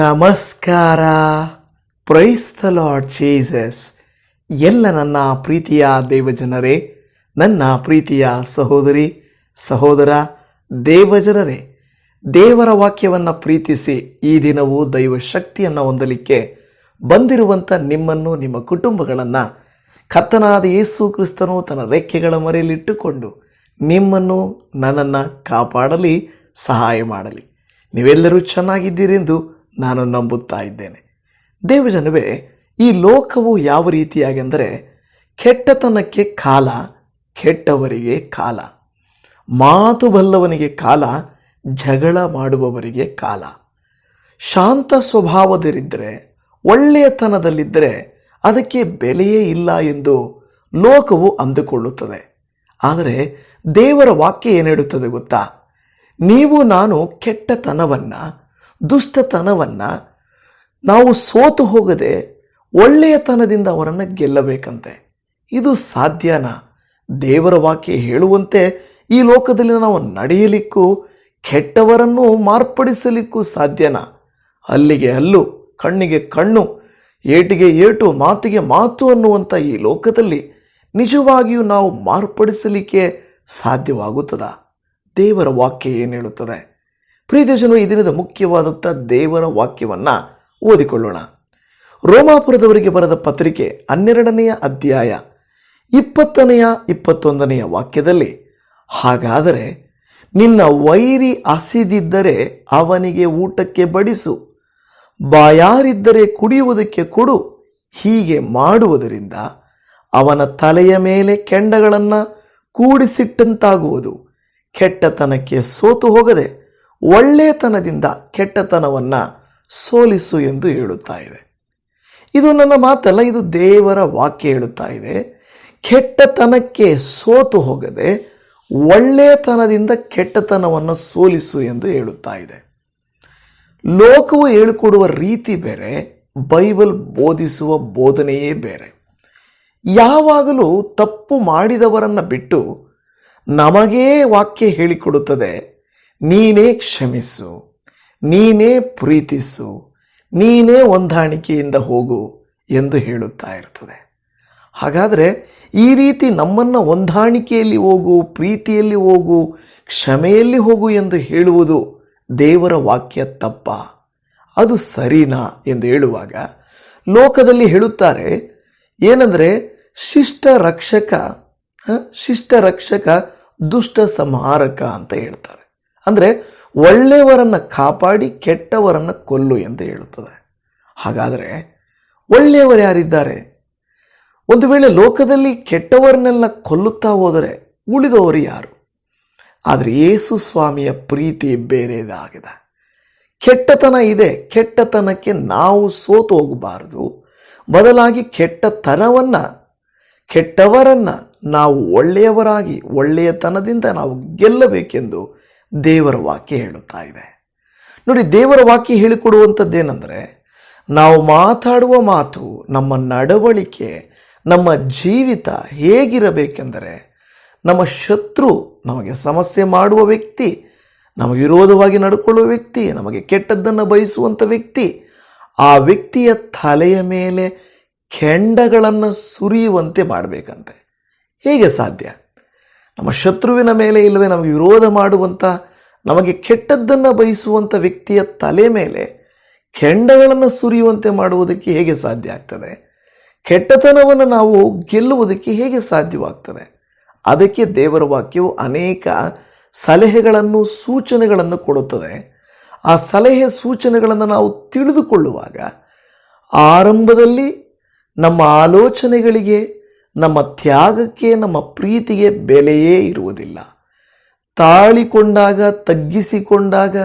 ನಮಸ್ಕಾರ. Price the Lord Jesus ಎಲ್ಲ ನನ್ನ ಪ್ರೀತಿಯ ದೇವಜನರೇ, ನನ್ನ ಪ್ರೀತಿಯ ಸಹೋದರಿ, ಸಹೋದರ, ದೇವಜನರೇ, ದೇವರ ವಾಕ್ಯವನ್ನು ಪ್ರೀತಿಸಿ ಈ ದಿನವೂ ದೈವ ಶಕ್ತಿಯನ್ನು ಹೊಂದಲಿಕ್ಕೆ ಬಂದಿರುವಂಥ ನಿಮ್ಮನ್ನು, ನಿಮ್ಮ ಕುಟುಂಬಗಳನ್ನು ಕತ್ತನಾದ ಯೇಸು ಕ್ರಿಸ್ತನು ತನ್ನ ರೆಕ್ಕೆಗಳ ಮರೆಯಲ್ಲಿಟ್ಟುಕೊಂಡು ನಿಮ್ಮನ್ನು, ನನ್ನನ್ನು ಕಾಪಾಡಲಿ, ಸಹಾಯ ಮಾಡಲಿ. ನೀವೆಲ್ಲರೂ ಚೆನ್ನಾಗಿದ್ದೀರೆಂದು ನಾನು ನಂಬುತ್ತಾ ಇದ್ದೇನೆ. ದೇವಜನವೇ, ಈ ಲೋಕವು ಯಾವ ರೀತಿಯಾಗೆಂದರೆ ಕೆಟ್ಟತನಕ್ಕೆ ಕಾಲ, ಕೆಟ್ಟವರಿಗೆ ಕಾಲ. ಮಾತು ಬಲ್ಲವನಿಗೆ ಕಾಲ, ಜಗಳ ಮಾಡುವವರಿಗೆ ಕಾಲ. ಶಾಂತ ಸ್ವಭಾವದರಿದ್ದರೆ ಒಳ್ಳೆಯತನದಲ್ಲಿದ್ದರೆ ಅದಕ್ಕೆ ಬೆಲೆಯೇ ಇಲ್ಲ ಎಂದು ಲೋಕವು ಅಂದುಕೊಳ್ಳುತ್ತದೆ. ಆದರೆ ದೇವರ ವಾಕ್ಯ ಏನು ಹೇಳುತ್ತದೆ ಗೊತ್ತಾ? ನೀವು ನಾನು ಕೆಟ್ಟತನವನ್ನು ದುಷ್ಟತನವನ್ನು ನಾವು ಸೋತು ಹೋಗದೆ ಒಳ್ಳೆಯತನದಿಂದ ಅವರನ್ನು ಗೆಲ್ಲಬೇಕಂತೆ. ಇದು ಸಾಧ್ಯನಾ? ದೇವರ ವಾಕ್ಯ ಹೇಳುವಂತೆ ಈ ಲೋಕದಲ್ಲಿ ನಾವು ನಡೆಯಲಿಕ್ಕೂ ಕೆಟ್ಟವರನ್ನು ಮಾರ್ಪಡಿಸಲಿಕ್ಕೂ ಸಾಧ್ಯನಾ? ಅಲ್ಲಿಗೆ ಹಲ್ಲು, ಕಣ್ಣಿಗೆ ಕಣ್ಣು, ಏಟಿಗೆ ಏಟು, ಮಾತಿಗೆ ಮಾತು ಅನ್ನುವಂಥ ಈ ಲೋಕದಲ್ಲಿ ನಿಜವಾಗಿಯೂ ನಾವು ಮಾರ್ಪಡಿಸಲಿಕ್ಕೆ ಸಾಧ್ಯವಾಗುತ್ತದೆ? ದೇವರ ವಾಕ್ಯ ಏನು ಹೇಳುತ್ತದೆ? ಪ್ರೀತಿಜನು ಈ ದಿನದ ಮುಖ್ಯವಾದಂಥ ದೇವರ ವಾಕ್ಯವನ್ನು ಓದಿಕೊಳ್ಳೋಣ. ರೋಮಾಪುರದವರಿಗೆ ಬರೆದ ಪತ್ರಿಕೆ ಹನ್ನೆರಡನೆಯ ಅಧ್ಯಾಯ ಇಪ್ಪತ್ತನೆಯ ಇಪ್ಪತ್ತೊಂದನೆಯ ವಾಕ್ಯದಲ್ಲಿ, ಹಾಗಾದರೆ ನಿನ್ನ ವೈರಿ ಹಸಿದಿದ್ದರೆ ಅವನಿಗೆ ಊಟಕ್ಕೆ ಬಡಿಸು, ಬಾಯಾರಿದ್ದರೆ ಕುಡಿಯುವುದಕ್ಕೆ ಕೊಡು, ಹೀಗೆ ಮಾಡುವುದರಿಂದ ಅವನ ತಲೆಯ ಮೇಲೆ ಕೆಂಡಗಳನ್ನು ಕೂಡಿಸಿಟ್ಟಂತಾಗುವುದು, ಕೆಟ್ಟತನಕ್ಕೆ ಸೋತು ಹೋಗದೆ ಒಳ್ಳೆಯತನದಿಂದ ಕೆಟ್ಟತನವನ್ನು ಸೋಲಿಸು ಎಂದು ಹೇಳುತ್ತಾ ಇದೆ. ಇದು ನನ್ನ ಮಾತಲ್ಲ, ಇದು ದೇವರ ವಾಕ್ಯ ಹೇಳುತ್ತಾ ಇದೆ. ಕೆಟ್ಟತನಕ್ಕೆ ಸೋತು ಹೋಗದೆ ಒಳ್ಳೆಯತನದಿಂದ ಕೆಟ್ಟತನವನ್ನು ಸೋಲಿಸು ಎಂದು ಹೇಳುತ್ತಾ ಇದೆ. ಲೋಕವು ಹೇಳಿಕೊಡುವ ರೀತಿ ಬೇರೆ, ಬೈಬಲ್ ಬೋಧಿಸುವ ಬೋಧನೆಯೇ ಬೇರೆ. ಯಾವಾಗಲೂ ತಪ್ಪು ಮಾಡಿದವರನ್ನು ಬಿಟ್ಟು ನಮಗೇ ವಾಕ್ಯ ಹೇಳಿಕೊಡುತ್ತದೆ ನೀನೇ ಕ್ಷಮಿಸು, ನೀನೇ ಪ್ರೀತಿಸು, ನೀನೇ ಹೊಂದಾಣಿಕೆಯಿಂದ ಹೋಗು ಎಂದು ಹೇಳುತ್ತಾ ಇರ್ತದೆ ಹಾಗಾದರೆ ಈ ರೀತಿ ನಮ್ಮನ್ನು ಹೊಂದಾಣಿಕೆಯಲ್ಲಿ ಹೋಗು, ಪ್ರೀತಿಯಲ್ಲಿ ಹೋಗು, ಕ್ಷಮೆಯಲ್ಲಿ ಹೋಗು ಎಂದು ಹೇಳುವುದು ದೇವರ ವಾಕ್ಯ ತಪ್ಪ ಅದು ಸರಿನಾ ಎಂದು ಹೇಳುವಾಗ ಲೋಕದಲ್ಲಿ ಹೇಳುತ್ತಾರೆ, ಏನಂದರೆ ಶಿಷ್ಟ ರಕ್ಷಕ? ಶಿಷ್ಟ ರಕ್ಷಕ, ದುಷ್ಟ ಸಂಹಾರಕ ಅಂತ ಹೇಳ್ತಾರೆ ಅಂದರೆ ಒಳ್ಳೆಯವರನ್ನು ಕಾಪಾಡಿ ಕೆಟ್ಟವರನ್ನು ಕೊಲ್ಲು ಎಂದು ಹೇಳುತ್ತದೆ. ಹಾಗಾದರೆ ಒಳ್ಳೆಯವರು ಯಾರಿದ್ದಾರೆ? ಒಂದು ವೇಳೆ ಲೋಕದಲ್ಲಿ ಕೆಟ್ಟವರನ್ನೆಲ್ಲ ಕೊಲ್ಲುತ್ತಾ ಹೋದರೆ ಉಳಿದವರು ಯಾರು? ಆದರೆ ಯೇಸು ಸ್ವಾಮಿಯ ಪ್ರೀತಿ ಬೇರೆದಾಗಿದೆ ಕೆಟ್ಟತನ ಇದೆ. ಕೆಟ್ಟತನಕ್ಕೆ ನಾವು ಸೋತು ಹೋಗಬಾರದು. ಬದಲಾಗಿ ಕೆಟ್ಟತನವನ್ನು, ಕೆಟ್ಟವರನ್ನು ನಾವು ಒಳ್ಳೆಯವರಾಗಿ, ಒಳ್ಳೆಯತನದಿಂದ ನಾವು ಗೆಲ್ಲಬೇಕೆಂದು ದೇವರ ವಾಕ್ಯ ಹೇಳುತ್ತಾ ಇದೆ. ನೋಡಿ, ದೇವರ ವಾಕ್ಯ ಹೇಳಿಕೊಡುವಂಥದ್ದೇನೆಂದರೆ, ನಾವು ಮಾತಾಡುವ ಮಾತು, ನಮ್ಮ ನಡವಳಿಕೆ, ನಮ್ಮ ಜೀವಿತ ಹೇಗಿರಬೇಕೆಂದರೆ, ನಮ್ಮ ಶತ್ರು ನಮಗೆ ಸಮಸ್ಯೆ ಮಾಡುವ ವ್ಯಕ್ತಿ ನಮಗೆ ವಿರೋಧವಾಗಿ ನಡ್ಕೊಳ್ಳುವ ವ್ಯಕ್ತಿ, ನಮಗೆ ಕೆಟ್ಟದ್ದನ್ನು ಬಯಸುವಂಥ ವ್ಯಕ್ತಿ, ಆ ವ್ಯಕ್ತಿಯ ತಲೆಯ ಮೇಲೆ ಕೆಂಡಗಳನ್ನು ಸುರಿಯುವಂತೆ ಮಾಡಬೇಕಂತೆ. ಹೇಗೆ ಸಾಧ್ಯ? ನಮ್ಮ ಶತ್ರುವಿನ ಮೇಲೆ ಇಲ್ಲವೇ ನಮಗೆ ವಿರೋಧ ಮಾಡುವಂಥ ನಮಗೆ ಕೆಟ್ಟದ್ದನ್ನು ಬಯಸುವಂಥ ವ್ಯಕ್ತಿಯ ತಲೆ ಮೇಲೆ ಕೆಂಡಗಳನ್ನು ಸುರಿಯುವಂತೆ ಮಾಡುವುದಕ್ಕೆ ಹೇಗೆ ಸಾಧ್ಯ ಆಗ್ತದೆ? ಕೆಟ್ಟತನವನ್ನು ನಾವು ಗೆಲ್ಲುವುದಕ್ಕೆ ಹೇಗೆ ಸಾಧ್ಯವಾಗ್ತದೆ? ಅದಕ್ಕೆ ದೇವರ ವಾಕ್ಯವು ಅನೇಕ ಸಲಹೆಗಳನ್ನು, ಸೂಚನೆಗಳನ್ನು ಕೊಡುತ್ತದೆ. ಆ ಸಲಹೆ, ಸೂಚನೆಗಳನ್ನು ನಾವು ತಿಳಿದುಕೊಳ್ಳುವಾಗ ಆರಂಭದಲ್ಲಿ ನಮ್ಮ ಆಲೋಚನೆಗಳಿಗೆ ನಮ್ಮ ತ್ಯಾಗಕ್ಕೆ, ನಮ್ಮ ಪ್ರೀತಿಗೆ ಬೆಲೆಯೇ ಇರುವುದಿಲ್ಲ. ತಾಳಿಕೊಂಡಾಗ, ತಗ್ಗಿಸಿಕೊಂಡಾಗ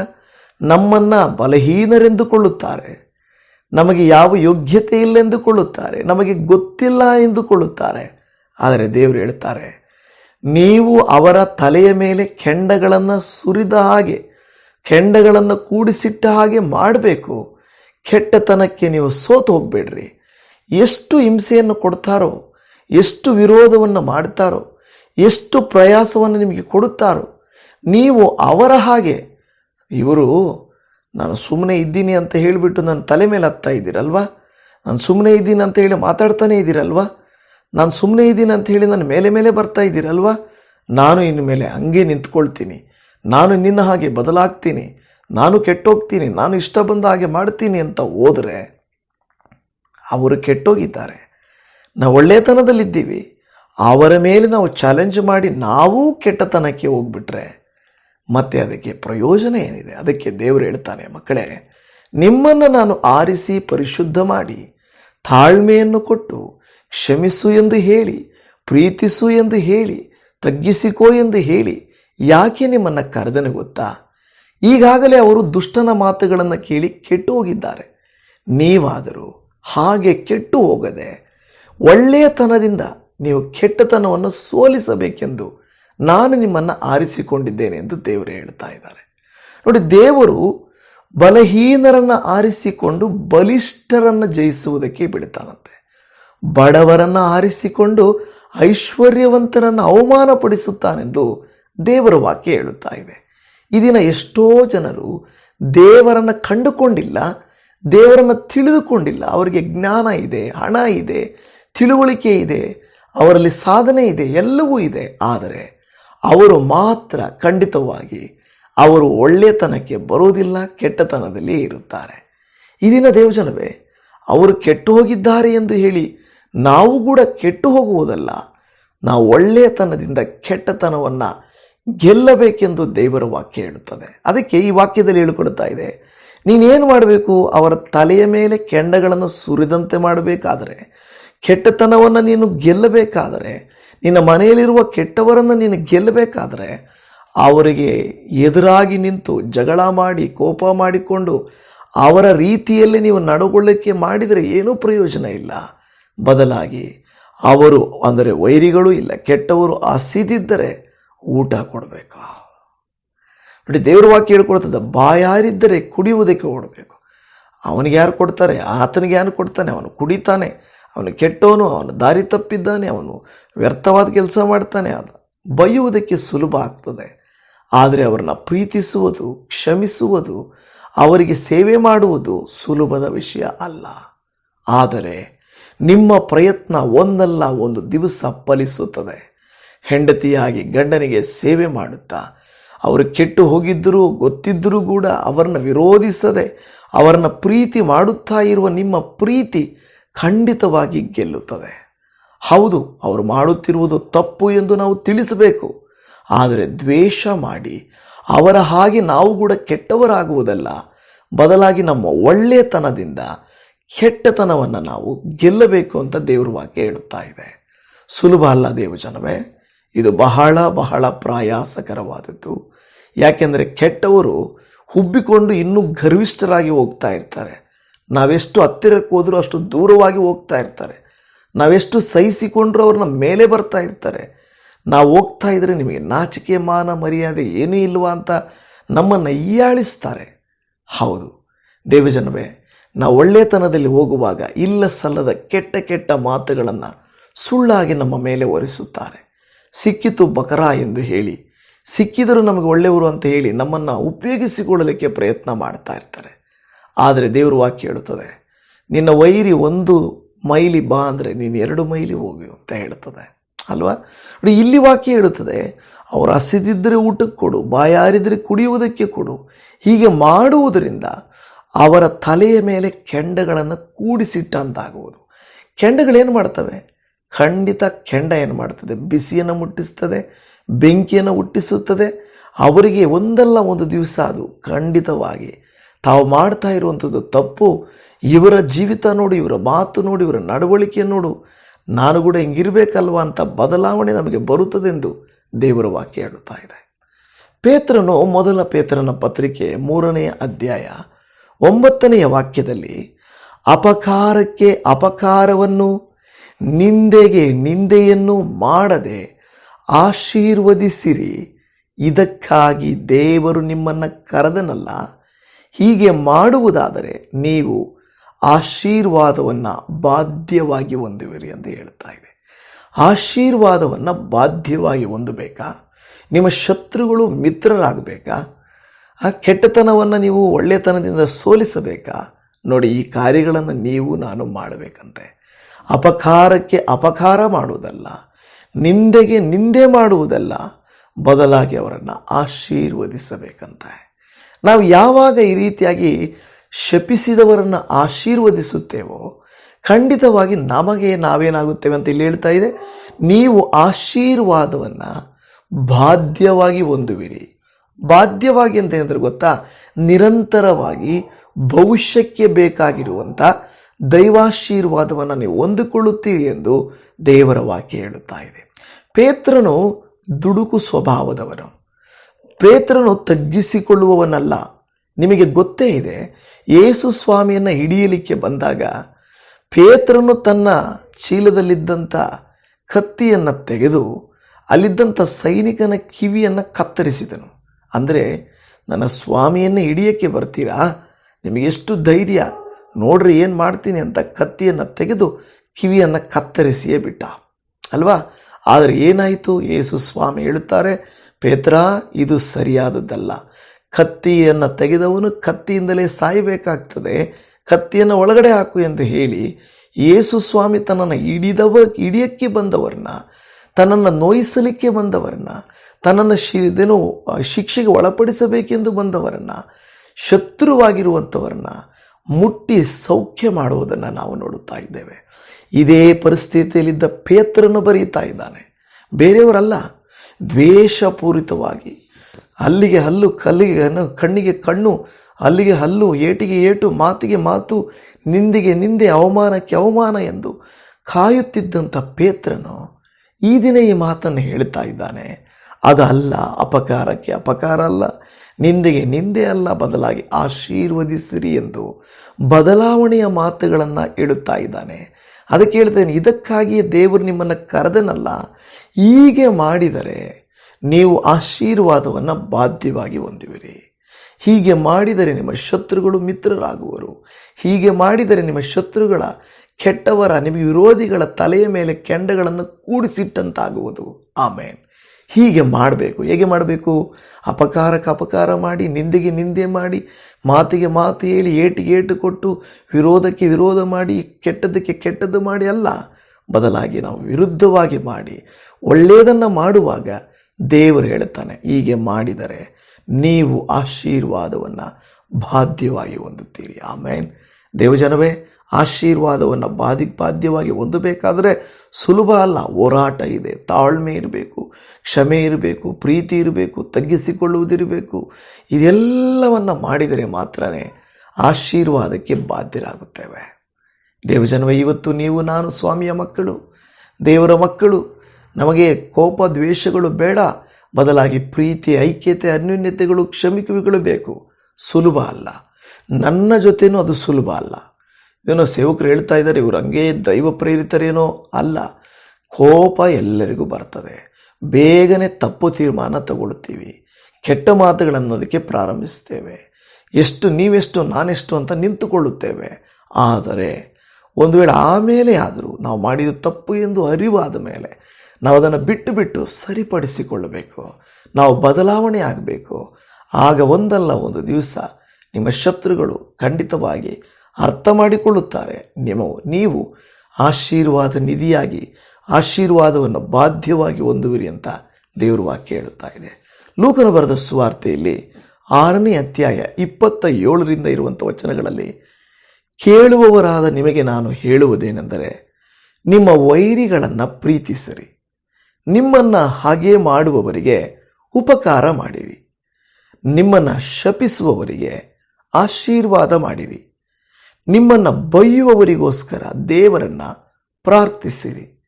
ನಮ್ಮನ್ನು ಬಲಹೀನರೆಂದುಕೊಳ್ಳುತ್ತಾರೆ. ನಮಗೆ ಯಾವ ಯೋಗ್ಯತೆ ಇಲ್ಲ ಎಂದುಕೊಳ್ಳುತ್ತಾರೆ ನಮಗೆ ಗೊತ್ತಿಲ್ಲ ಎಂದುಕೊಳ್ಳುತ್ತಾರೆ. ಆದರೆ ದೇವರು ಹೇಳ್ತಾರೆ, ನೀವು ಅವರ ತಲೆಯ ಮೇಲೆ ಕೆಂಡಗಳನ್ನು ಸುರಿದ ಹಾಗೆ, ಕೆಂಡಗಳನ್ನು ಕೂಡಿಸಿಟ್ಟ ಹಾಗೆ ಮಾಡಬೇಕು. ಕೆಟ್ಟತನಕ್ಕೆ ನೀವು ಸೋತು ಹೋಗಬೇಡ್ರಿ ಎಷ್ಟು ಹಿಂಸೆಯನ್ನು ಕೊಡ್ತಾರೋ ಎಷ್ಟು ವಿರೋಧವನ್ನು ಮಾಡ್ತಾರೋ, ಎಷ್ಟು ಪ್ರಯಾಸವನ್ನು ನಿಮಗೆ ಕೊಡುತ್ತಾರೋ, ನೀವು ಅವರ ಹಾಗೆ, ಇವರು, ನಾನು ಸುಮ್ಮನೆ ಇದ್ದೀನಿ ಅಂತ ಹೇಳಿಬಿಟ್ಟು ನನ್ನ ತಲೆ ಮೇಲೆ ಹತ್ತಾ ಇದ್ದೀರಲ್ವಾ? ನಾನು ಸುಮ್ಮನೆ ಇದ್ದೀನಿ ಅಂತ ಹೇಳಿ ಮಾತಾಡ್ತಾನೆ ಇದ್ದೀರಲ್ವಾ? ನಾನು ಸುಮ್ಮನೆ ಇದ್ದೀನಿ ಅಂತ ಹೇಳಿ ನನ್ನ ಮೇಲೆ ಮೇಲೆ ಬರ್ತಾ ಇದ್ದೀರಲ್ವಾ? ನಾನು ಇನ್ನು ಮೇಲೆ ಹಂಗೆ ನಿಂತ್ಕೊಳ್ತೀನಿ. ನಾನು ನಿನ್ನ ಹಾಗೆ ಬದಲಾಗ್ತೀನಿ. ನಾನು ಕೆಟ್ಟೋಗ್ತೀನಿ. ನಾನು ಇಷ್ಟ ಬಂದ ಹಾಗೆ ಮಾಡ್ತೀನಿ ಅಂತ ಹೋದರೆ, ಅವರು ಕೆಟ್ಟೋಗಿದ್ದಾರೆ. ನಾವು ಒಳ್ಳೆಯತನದಲ್ಲಿದ್ದೀವಿ ಅವರ ಮೇಲೆ ನಾವು ಚಾಲೆಂಜ್ ಮಾಡಿ ನಾವೂ ಕೆಟ್ಟತನಕ್ಕೆ ಹೋಗ್ಬಿಟ್ರೆ ಮತ್ತೆ ಅದಕ್ಕೆ ಪ್ರಯೋಜನ ಏನಿದೆ? ಅದಕ್ಕೆ ದೇವರು ಹೇಳ್ತಾನೆ, ಮಕ್ಕಳೇ, ನಿಮ್ಮನ್ನು ನಾನು ಆರಿಸಿ ಪರಿಶುದ್ಧ ಮಾಡಿ, ತಾಳ್ಮೆಯನ್ನು ಕೊಟ್ಟು, ಕ್ಷಮಿಸು ಎಂದು ಹೇಳಿ, ಪ್ರೀತಿಸು ಎಂದು ಹೇಳಿ, ತಗ್ಗಿಸಿಕೋ ಎಂದು ಹೇಳಿ, ಯಾಕೆ ನಿಮ್ಮನ್ನು ಕರೆದನೆ ಗೊತ್ತಾ? ಈಗಾಗಲೇ ಅವರು ದುಷ್ಟನ ಮಾತುಗಳನ್ನು ಕೇಳಿ ಕೆಟ್ಟು ಹೋಗಿದ್ದಾರೆ ನೀವಾದರೂ ಹಾಗೆ ಕೆಟ್ಟು ಹೋಗದೆ ಒಳ್ಳೆಯತನದಿಂದ ನೀವು ಕೆಟ್ಟತನವನ್ನು ಸೋಲಿಸಬೇಕೆಂದು ನಾನು ನಿಮ್ಮನ್ನು ಆರಿಸಿಕೊಂಡಿದ್ದೇನೆ ಎಂದು ದೇವರು ಹೇಳ್ತಾ ಇದ್ದಾರೆ. ನೋಡಿ, ದೇವರು ಬಲಹೀನರನ್ನು ಆರಿಸಿಕೊಂಡು ಬಲಿಷ್ಠರನ್ನು ಜಯಿಸುವುದಕ್ಕೆ ಬಿಡ್ತಾನಂತೆ ಬಡವರನ್ನು ಆರಿಸಿಕೊಂಡು ಐಶ್ವರ್ಯವಂತರನ್ನು ಅವಮಾನಪಡಿಸುತ್ತಾನೆಂದು ದೇವರ ವಾಕ್ಯ ಹೇಳುತ್ತಾ ಇದೆ. ಇದಿನ ದಿನ ಎಷ್ಟೋ ಜನರು ದೇವರನ್ನು ಕಂಡುಕೊಂಡಿಲ್ಲ, ದೇವರನ್ನು ತಿಳಿದುಕೊಂಡಿಲ್ಲ. ಅವರಿಗೆ ಜ್ಞಾನ ಇದೆ, ಹಣ ಇದೆ ತಿಳುವಳಿಕೆ ಇದೆ, ಅವರಲ್ಲಿ ಸಾಧನೆ ಇದೆ, ಎಲ್ಲವೂ ಇದೆ. ಆದರೆ ಅವರು ಮಾತ್ರ ಖಂಡಿತವಾಗಿ ಅವರು ಒಳ್ಳೆಯತನಕ್ಕೆ ಬರುವುದಿಲ್ಲ, ಕೆಟ್ಟತನದಲ್ಲಿ ಇರುತ್ತಾರೆ. ಈ ದಿನ ದೇವಜನವೇ, ಅವರು ಕೆಟ್ಟು ಹೋಗಿದ್ದಾರೆ ಎಂದು ಹೇಳಿ ನಾವು ಕೂಡ ಕೆಟ್ಟು ಹೋಗುವುದಲ್ಲ. ನಾವು ಒಳ್ಳೆಯತನದಿಂದ ಕೆಟ್ಟತನವನ್ನು ಗೆಲ್ಲಬೇಕೆಂದು ದೇವರ ವಾಕ್ಯ ಹೇಳುತ್ತದೆ. ಅದಕ್ಕೆ ಈ ವಾಕ್ಯದಲ್ಲಿ ಹೇಳಿಕೊಡ್ತಾ ಇದೆ, ನೀನೇನು ಮಾಡಬೇಕು? ಅವರ ತಲೆಯ ಮೇಲೆ ಕೆಂಡಗಳನ್ನು ಸುರಿದಂತೆ ಮಾಡಬೇಕಾದರೆ ಕೆಟ್ಟತನವನ್ನು ನೀನು ಗೆಲ್ಲಬೇಕಾದರೆ, ನಿನ್ನ ಮನೆಯಲ್ಲಿರುವ ಕೆಟ್ಟವರನ್ನು ನೀನು ಗೆಲ್ಲಬೇಕಾದರೆ, ಅವರಿಗೆ ಎದುರಾಗಿ ನಿಂತು ಜಗಳ ಮಾಡಿ, ಕೋಪ ಮಾಡಿಕೊಂಡು ಅವರ ರೀತಿಯಲ್ಲಿ ನೀವು ನಡುಗೊಳ್ಳಕ್ಕೆ ಮಾಡಿದರೆ ಏನೂ ಪ್ರಯೋಜನ ಇಲ್ಲ. ಬದಲಾಗಿ ಅವರು ಅಂದರೆ ವೈರಿಗಳು ಇಲ್ಲ, ಕೆಟ್ಟವರು ಹಸಿದಿದ್ದರೆ ಊಟ ಕೊಡಬೇಕು. ನೋಡಿ, ದೇವ್ರ ವಾಕ್ಯ ಹೇಳ್ಕೊಡ್ತದೆ, ಬಾಯಾರಿದ್ದರೆ ಕುಡಿಯುವುದಕ್ಕೆ ಓಡಬೇಕು. ಅವನಿಗೆ ಯಾರು ಕೊಡ್ತಾರೆ? ಆತನಿಗೆ ಯಾರು ಕೊಡ್ತಾನೆ? ಅವನು ಕುಡಿತಾನೆ. ಅವನು ಕೆಟ್ಟವನು, ಅವನು ದಾರಿ ತಪ್ಪಿದ್ದಾನೆ, ಅವನು ವ್ಯರ್ಥವಾದ ಕೆಲಸ ಮಾಡ್ತಾನೆ, ಅದು ಬೈಯುವುದಕ್ಕೆ ಸುಲಭ ಆಗ್ತದೆ. ಆದರೆ ಅವರನ್ನು ಪ್ರೀತಿಸುವುದು, ಕ್ಷಮಿಸುವುದು, ಅವರಿಗೆ ಸೇವೆ ಮಾಡುವುದು ಸುಲಭದ ವಿಷಯ ಅಲ್ಲ. ಆದರೆ ನಿಮ್ಮ ಪ್ರಯತ್ನ ಒಂದಲ್ಲ, ಒಂದು ದಿವಸ ಫಲಿಸುತ್ತದೆ. ಹೆಂಡತಿಯಾಗಿ ಗಂಡನಿಗೆ ಸೇವೆ ಮಾಡುತ್ತಾ, ಅವರು ಕೆಟ್ಟು ಹೋಗಿದ್ದರೂ, ಗೊತ್ತಿದ್ದರೂ ಕೂಡ ಅವರನ್ನು ವಿರೋಧಿಸದೆ, ಅವರನ್ನು ಪ್ರೀತಿ ಮಾಡುತ್ತಾ ಇರುವ ನಿಮ್ಮ ಪ್ರೀತಿ ಖಂಡಿತವಾಗಿ ಗೆಲ್ಲುತ್ತದೆ. ಹೌದು, ಅವರು ಮಾಡುತ್ತಿರುವುದು ತಪ್ಪು ಎಂದು ನಾವು ತಿಳಿಸಬೇಕು. ಆದರೆ ದ್ವೇಷ ಮಾಡಿ, ಅವರ ಹಾಗೆ ನಾವು ಕೂಡ ಕೆಟ್ಟವರಾಗುವುದಲ್ಲ, ಬದಲಾಗಿ ನಮ್ಮ ಒಳ್ಳೆಯತನದಿಂದ ಕೆಟ್ಟತನವನ್ನು ನಾವು ಗೆಲ್ಲಬೇಕು ಅಂತ ದೇವ್ರ ವಾಕ್ಯ ಹೇಳುತ್ತಾ ಇದೆ. ಸುಲಭ ಅಲ್ಲ ದೇವಜನವೇ ಇದು ಬಹಳ ಬಹಳ ಪ್ರಯಾಸಕರವಾದದ್ದು. ಯಾಕೆಂದರೆ ಕೆಟ್ಟವರು ಹುಬ್ಬಿಕೊಂಡು ಇನ್ನೂ ಗರ್ವಿಷ್ಠರಾಗಿ ಹೋಗ್ತಾ ಇರ್ತಾರೆ. ನಾವೆಷ್ಟು ಹತ್ತಿರಕ್ಕೆ ಹೋದರೂ ಅಷ್ಟು ದೂರವಾಗಿ ಹೋಗ್ತಾ ಇರ್ತಾರೆ. ನಾವೆಷ್ಟು ಸಹಿಸಿಕೊಂಡ್ರೂ ಅವ್ರನ್ನ ಮೇಲೆ ಬರ್ತಾ ಇರ್ತಾರೆ. ನಾವು ಹೋಗ್ತಾ ಇದ್ರೆ ನಿಮಗೆ ನಾಚಿಕೆ, ಮಾನ, ಮರ್ಯಾದೆ ಏನೂ ಇಲ್ವಾ ಅಂತ ನಮ್ಮನ್ನು ಹೀಯಾಳಿಸ್ತಾರೆ. ಹೌದು. ದೇವಜನವೇ ನಾವು ಒಳ್ಳೆತನದಲ್ಲಿ ಹೋಗುವಾಗ ಇಲ್ಲ ಸಲ್ಲದ ಕೆಟ್ಟ ಕೆಟ್ಟ ಮಾತುಗಳನ್ನು ಸುಳ್ಳಾಗಿ ನಮ್ಮ ಮೇಲೆ ಒರೆಸುತ್ತಾರೆ. ಸಿಕ್ಕಿತು ಬಕರ ಎಂದು ಹೇಳಿ, ಸಿಕ್ಕಿದರೂ ನಮಗೆ ಒಳ್ಳೆಯವರು ಅಂತ ಹೇಳಿ ನಮ್ಮನ್ನು ಉಪಯೋಗಿಸಿಕೊಳ್ಳಲಿಕ್ಕೆ ಪ್ರಯತ್ನ ಮಾಡ್ತಾ ಇರ್ತಾರೆ. ಆದರೆ ದೇವರು ವಾಕ್ಯ ಹೇಳುತ್ತದೆ, ನಿನ್ನ ವೈರಿ ಒಂದು ಮೈಲಿ ಬಾ ಅಂದರೆ ನೀನು ಎರಡು ಮೈಲಿ ಹೋಗಿ ಅಂತ ಹೇಳುತ್ತದೆ. ಅಲ್ವಾ? ನೋಡಿ, ಇಲ್ಲಿ ವಾಕ್ಯ ಹೇಳುತ್ತದೆ, ಅವರು ಹಸಿದಿದ್ದರೆ ಊಟಕ್ಕೆ ಕೊಡು, ಬಾಯಾರಿದರೆ ಕುಡಿಯುವುದಕ್ಕೆ ಕೊಡು. ಹೀಗೆ ಮಾಡುವುದರಿಂದ ಅವರ ತಲೆಯ ಮೇಲೆ ಕೆಂಡಗಳನ್ನು ಕೂಡಿಸಿಟ್ಟಂತಾಗುವುದು ಕೆಂಡಗಳೇನು ಮಾಡ್ತವೆ? ಖಂಡಿತ ಕೆಂಡ ಏನು ಮಾಡ್ತದೆ? ಬಿಸಿಯನ್ನು ಮುಟ್ಟಿಸ್ತದೆ, ಬೆಂಕಿಯನ್ನು ಹುಟ್ಟಿಸುತ್ತದೆ. ಅವರಿಗೆ ಒಂದಲ್ಲ ಒಂದು ದಿವಸ ಅದು ಖಂಡಿತವಾಗಿ ತಾವು ಮಾಡ್ತಾ ಇರುವಂಥದ್ದು ತಪ್ಪು. ಇವರ ಜೀವಿತ ನೋಡು, ಇವರ ಮಾತು ನೋಡು, ಇವರ ನಡವಳಿಕೆ ನೋಡು. ನಾನು ಕೂಡ ಹಿಂಗಿರಬೇಕಲ್ವ ಅಂತ ಬದಲಾವಣೆ ನಮಗೆ ಬರುತ್ತದೆಂದು ದೇವರ ವಾಕ್ಯ ಹೇಳುತ್ತಾ ಇದೆ. ಪೇತ್ರನು ಮೊದಲ ಪೇತ್ರನ ಪತ್ರಿಕೆ ಮೂರನೆಯ ಅಧ್ಯಾಯ ಒಂಬತ್ತನೆಯ ವಾಕ್ಯದಲ್ಲಿ, ಅಪಕಾರಕ್ಕೆ ಅಪಕಾರವನ್ನು, ನಿಂದೆಗೆ ನಿಂದೆಯನ್ನು ಮಾಡದೆ ಆಶೀರ್ವದಿಸಿರಿ. ಇದಕ್ಕಾಗಿ ದೇವರು ನಿಮ್ಮನ್ನು ಕರೆದನಲ್ಲ ಹೀಗೆ ಮಾಡುವುದಾದರೆ ನೀವು ಆಶೀರ್ವಾದವನ್ನು ಬಾಧ್ಯವಾಗಿ ಹೊಂದುವಿರಿ ಅಂತ ಹೇಳ್ತಾ ಇದೆ. ಆಶೀರ್ವಾದವನ್ನು ಬಾಧ್ಯವಾಗಿ ಹೊಂದಬೇಕಾ? ನಿಮ್ಮ ಶತ್ರುಗಳು ಮಿತ್ರರಾಗಬೇಕಾ? ಆ ಕೆಟ್ಟತನವನ್ನು ನೀವು ಒಳ್ಳೆತನದಿಂದ ಸೋಲಿಸಬೇಕಾ? ನೋಡಿ, ಈ ಕಾರ್ಯಗಳನ್ನು ನೀವು, ನಾನು ಮಾಡಬೇಕಂತೆ. ಅಪಕಾರಕ್ಕೆ ಅಪಕಾರ ಮಾಡುವುದಲ್ಲ, ನಿಂದೆಗೆ ನಿಂದೆ ಮಾಡುವುದಲ್ಲ, ಬದಲಾಗಿ ಅವರನ್ನು ಆಶೀರ್ವದಿಸಬೇಕಂತೆ. ನಾವು ಯಾವಾಗ ಈ ರೀತಿಯಾಗಿ ಶಪಿಸಿದವರನ್ನು ಆಶೀರ್ವದಿಸುತ್ತೇವೋ, ಖಂಡಿತವಾಗಿ ನಮಗೆ ನಾವೇನಾಗುತ್ತೇವೆ ಅಂತ ಇಲ್ಲಿ ಹೇಳ್ತಾ ಇದೆ. ನೀವು ಆಶೀರ್ವಾದವನ್ನು ಬಾಧ್ಯವಾಗಿ ಹೊಂದುವಿರಿ. ಬಾಧ್ಯವಾಗಿ ಅಂತ ಹೇಳಿದ್ರೆ ಗೊತ್ತಾ? ನಿರಂತರವಾಗಿ ಭವಿಷ್ಯಕ್ಕೆ ಬೇಕಾಗಿರುವಂಥ ದೈವಾಶೀರ್ವಾದವನ್ನು ನೀವು ಹೊಂದಿಕೊಳ್ಳುತ್ತೀರಿ ಎಂದು ದೇವರ ವಾಕ್ಯ ಹೇಳುತ್ತಾ ಇದೆ. ಪೇತ್ರನು ದುಡುಕು ಸ್ವಭಾವದವನು. ಪೇತ್ರನು ತಗ್ಗಿಸಿಕೊಳ್ಳುವವನಲ್ಲ. ನಿಮಗೆ ಗೊತ್ತೇ ಇದೆ, ಯೇಸು ಸ್ವಾಮಿಯನ್ನು ಹಿಡಿಯಲಿಕ್ಕೆ ಬಂದಾಗ ಪೇತ್ರನು ತನ್ನ ಚೀಲದಲ್ಲಿದ್ದಂಥ ಕತ್ತಿಯನ್ನು ತೆಗೆದು ಅಲ್ಲಿದ್ದಂಥ ಸೈನಿಕನ ಕಿವಿಯನ್ನು ಕತ್ತರಿಸಿದನು. ಅಂದರೆ, ನನ್ನ ಸ್ವಾಮಿಯನ್ನು ಹಿಡಿಯೋಕ್ಕೆ ಬರ್ತೀರಾ? ನಿಮಗೆಷ್ಟು ಧೈರ್ಯ? ನೋಡ್ರಿ ಏನು ಮಾಡ್ತೀನಿ ಅಂತ ಕತ್ತಿಯನ್ನು ತೆಗೆದು ಕಿವಿಯನ್ನು ಕತ್ತರಿಸಿಯೇ ಬಿಟ್ಟ. ಅಲ್ವಾ? ಆದರೆ ಏನಾಯಿತು? ಯೇಸು ಸ್ವಾಮಿ ಹೇಳುತ್ತಾರೆ ಪೇತ್ರ, ಇದು ಸರಿಯಾದದ್ದಲ್ಲ. ಕತ್ತಿಯನ್ನು ತೆಗೆದವನು ಕತ್ತಿಯಿಂದಲೇ ಸಾಯಬೇಕಾಗ್ತದೆ. ಕತ್ತಿಯನ್ನು ಒಳಗಡೆ ಹಾಕು ಎಂದು ಹೇಳಿ ಯೇಸು ಸ್ವಾಮಿ ತನ್ನನ್ನು ಹಿಡಿದವ, ಹಿಡಿಯಕ್ಕೆ ಬಂದವರನ್ನ, ತನ್ನನ್ನು ನೋಯಿಸಲಿಕ್ಕೆ ಬಂದವರನ್ನ, ತನ್ನನ್ನು ಶಿ ಶಿಕ್ಷೆಗೆ ಒಳಪಡಿಸಬೇಕೆಂದು ಬಂದವರನ್ನ ಶತ್ರುವಾಗಿರುವಂಥವರನ್ನ ಮುಟ್ಟಿ ಸೌಖ್ಯ ಮಾಡುವುದನ್ನು ನಾವು ನೋಡುತ್ತಾ ಇದ್ದೇವೆ. ಇದೇ ಪರಿಸ್ಥಿತಿಯಲ್ಲಿದ್ದ ಪೇತ್ರನ್ನು ಬರೀತಾ ಇದ್ದಾನೆ. ಬೇರೆಯವರಲ್ಲ. ದ್ವೇಷಪೂರಿತವಾಗಿ. ಅಲ್ಲಿಗೆ ಹಲ್ಲು ಕಲ್ಲಿಗೆ ಕಣ್ಣು- ಕಣ್ಣಿಗೆ ಕಣ್ಣು, ಅಲ್ಲಿಗೆ ಹಲ್ಲು ಏಟಿಗೆ ಏಟು, ಮಾತಿಗೆ ಮಾತು, ನಿಂದಿಗೆ ನಿಂದೆ, ಅವಮಾನಕ್ಕೆ ಅವಮಾನ ಎಂದು ಕಾಯುತ್ತಿದ್ದಂಥ ಪೇತ್ರನು ಈ ದಿನ ಈ ಮಾತನ್ನು ಹೇಳ್ತಾ ಇದ್ದಾನೆ. ಅದು ಅಲ್ಲ ಅಪಕಾರಕ್ಕೆ ಅಪಕಾರ ಅಲ್ಲ, ನಿಂದೆಗೆ ನಿಂದೆ ಅಲ್ಲ, ಬದಲಾಗಿ ಆಶೀರ್ವದಿಸಿರಿ ಎಂದು ಬದಲಾವಣೆಯ ಮಾತುಗಳನ್ನು ಇಡುತ್ತಾ ಇದ್ದಾನೆ. ಅದಕ್ಕೆ ಹೇಳ್ತೇನೆ, ಇದಕ್ಕಾಗಿಯೇ ದೇವರು ನಿಮ್ಮನ್ನು ಕರೆದನಲ್ಲ ಹೀಗೆ ಮಾಡಿದರೆ ನೀವು ಆಶೀರ್ವಾದವನ್ನು ಬಾಧ್ಯವಾಗಿ ಹೊಂದುವಿರಿ. ಹೀಗೆ ಮಾಡಿದರೆ ನಿಮ್ಮ ಶತ್ರುಗಳು ಮಿತ್ರರಾಗುವರು. ಹೀಗೆ ಮಾಡಿದರೆ ನಿಮ್ಮ ಶತ್ರುಗಳ ಕೆಟ್ಟವರ ನಿಮ್ಮ ವಿರೋಧಿಗಳ ತಲೆಯ ಮೇಲೆ ಕೆಂಡಗಳನ್ನು ಕೂಡಿಸಿಟ್ಟಂತಾಗುವುದು. ಆಮೇನ್. ಹೀಗೆ ಮಾಡಬೇಕು. ಹೇಗೆ ಮಾಡಬೇಕು? ಅಪಕಾರಕ್ಕೆ ಅಪಕಾರ ಮಾಡಿ, ನಿಂದೆಗೆ ನಿಂದೆ ಮಾಡಿ, ಮಾತಿಗೆ ಮಾತು ಹೇಳಿ, ಏಟಿಗೆ ಏಟು ಕೊಟ್ಟು, ವಿರೋಧಕ್ಕೆ ವಿರೋಧ ಮಾಡಿ, ಕೆಟ್ಟದ್ದಕ್ಕೆ ಕೆಟ್ಟದ್ದು ಮಾಡಿ ಅಲ್ಲ. ಬದಲಾಗಿ ನಾವು ವಿರುದ್ಧವಾಗಿ ಮಾಡಿ ಒಳ್ಳೆಯದನ್ನು ಮಾಡುವಾಗ ದೇವರು ಹೇಳುತ್ತಾನೆ ಹೀಗೆ ಮಾಡಿದರೆ ನೀವು ಆಶೀರ್ವಾದವನ್ನು ಬಾಧ್ಯವಾಗಿ ಹೊಂದುತ್ತೀರಿ. ಆಮೇನ್. ದೇವಜನವೇ, ಆಶೀರ್ವಾದವನ್ನು ಬಾಧಿ, ಬಾಧ್ಯವಾಗಿ ಹೊಂದಬೇಕಾದರೆ ಸುಲಭ ಅಲ್ಲ. ಹೋರಾಟ ಇದೆ. ತಾಳ್ಮೆ ಇರಬೇಕು, ಕ್ಷಮೆ ಇರಬೇಕು, ಪ್ರೀತಿ ಇರಬೇಕು, ತಗ್ಗಿಸಿಕೊಳ್ಳುವುದಿರಬೇಕು. ಇದೆಲ್ಲವನ್ನು ಮಾಡಿದರೆ ಮಾತ್ರನೇ ಆಶೀರ್ವಾದಕ್ಕೆ ಬಾಧ್ಯರಾಗುತ್ತೇವೆ. ದೇವಜನವೇ ಇವತ್ತು ನೀವು, ನಾನು, ಸ್ವಾಮಿಯ ಮಕ್ಕಳು, ದೇವರ ಮಕ್ಕಳು, ನಮಗೆ ಕೋಪ, ದ್ವೇಷಗಳು ಬೇಡ. ಬದಲಾಗಿ ಪ್ರೀತಿ, ಐಕ್ಯತೆ, ಅನ್ಯೋನ್ಯತೆಗಳು, ಕ್ಷಮಿಕೆಗಳು ಬೇಕು. ಸುಲಭ ಅಲ್ಲ. ನನ್ನ ಜೊತೆನೂ ಅದು ಸುಲಭ ಅಲ್ಲ. ಏನೋ ಸೇವಕರು ಹೇಳ್ತಾ ಇದ್ದಾರೆ, ಇವರು ಹಂಗೆ ದೈವ ಪ್ರೇರಿತರೇನೋ ಅಲ್ಲ. ಕೋಪ ಎಲ್ಲರಿಗೂ ಬರ್ತದೆ. ಬೇಗನೆ ತಪ್ಪು ತೀರ್ಮಾನ ತಗೊಳ್ತೀವಿ. ಕೆಟ್ಟ ಮಾತುಗಳನ್ನೋದಕ್ಕೆ ಪ್ರಾರಂಭಿಸ್ತೇವೆ. ಎಷ್ಟು ನೀವೆಷ್ಟು ನಾನೆಷ್ಟು ಅಂತ ನಿಂತುಕೊಳ್ಳುತ್ತೇವೆ. ಆದರೆ ಒಂದು ವೇಳೆ ಆಮೇಲೆ ಆದರೂ ನಾವು ಮಾಡಿದ ತಪ್ಪು ಎಂದು ಅರಿವಾದ ಮೇಲೆ ನಾವು ಅದನ್ನು ಬಿಟ್ಟು ಬಿಟ್ಟು ಸರಿಪಡಿಸಿಕೊಳ್ಳಬೇಕು. ನಾವು ಬದಲಾವಣೆ ಆಗಬೇಕು. ಆಗ ಒಂದಲ್ಲ ಒಂದು ದಿವಸ ನಿಮ್ಮ ಶತ್ರುಗಳು ಖಂಡಿತವಾಗಿ ಅರ್ಥ ಮಾಡಿಕೊಳ್ಳುತ್ತಾರೆ. ನಿಮ್ಮ ನೀವು ಆಶೀರ್ವಾದ ನಿಧಿಯಾಗಿ, ಆಶೀರ್ವಾದವನ್ನು ಬಾಧ್ಯವಾಗಿ ಹೊಂದುವಿರಿ ಅಂತ ದೇವರು ವಾಕ್ಯ ಹೇಳುತ್ತಾ ಇದೆ. ಲೂಕನ ಬರೆದ ಸುವಾರ್ತೆಯಲ್ಲಿ ಆರನೇ ಅಧ್ಯಾಯ ಇಪ್ಪತ್ತ ಏಳರಿಂದ ಇರುವಂಥ ವಚನಗಳಲ್ಲಿ ಕೇಳುವವರಾದ ನಿಮಗೆ ನಾನು ಹೇಳುವುದೇನೆಂದರೆ, ನಿಮ್ಮ ವೈರಿಗಳನ್ನು ಪ್ರೀತಿಸಿರಿ. ನಿಮ್ಮನ್ನು ಹಾಗೆ ಮಾಡುವವರಿಗೆ ಉಪಕಾರ ಮಾಡಿರಿ. ನಿಮ್ಮನ್ನು ಶಪಿಸುವವರಿಗೆ ಆಶೀರ್ವಾದ ಮಾಡಿರಿ. ನಿಮ್ಮನ್ನು ಬೈಯುವವರಿಗೋಸ್ಕರ ದೇವರನ್ನ ಪ್ರಾರ್ಥಿಸಿರಿ.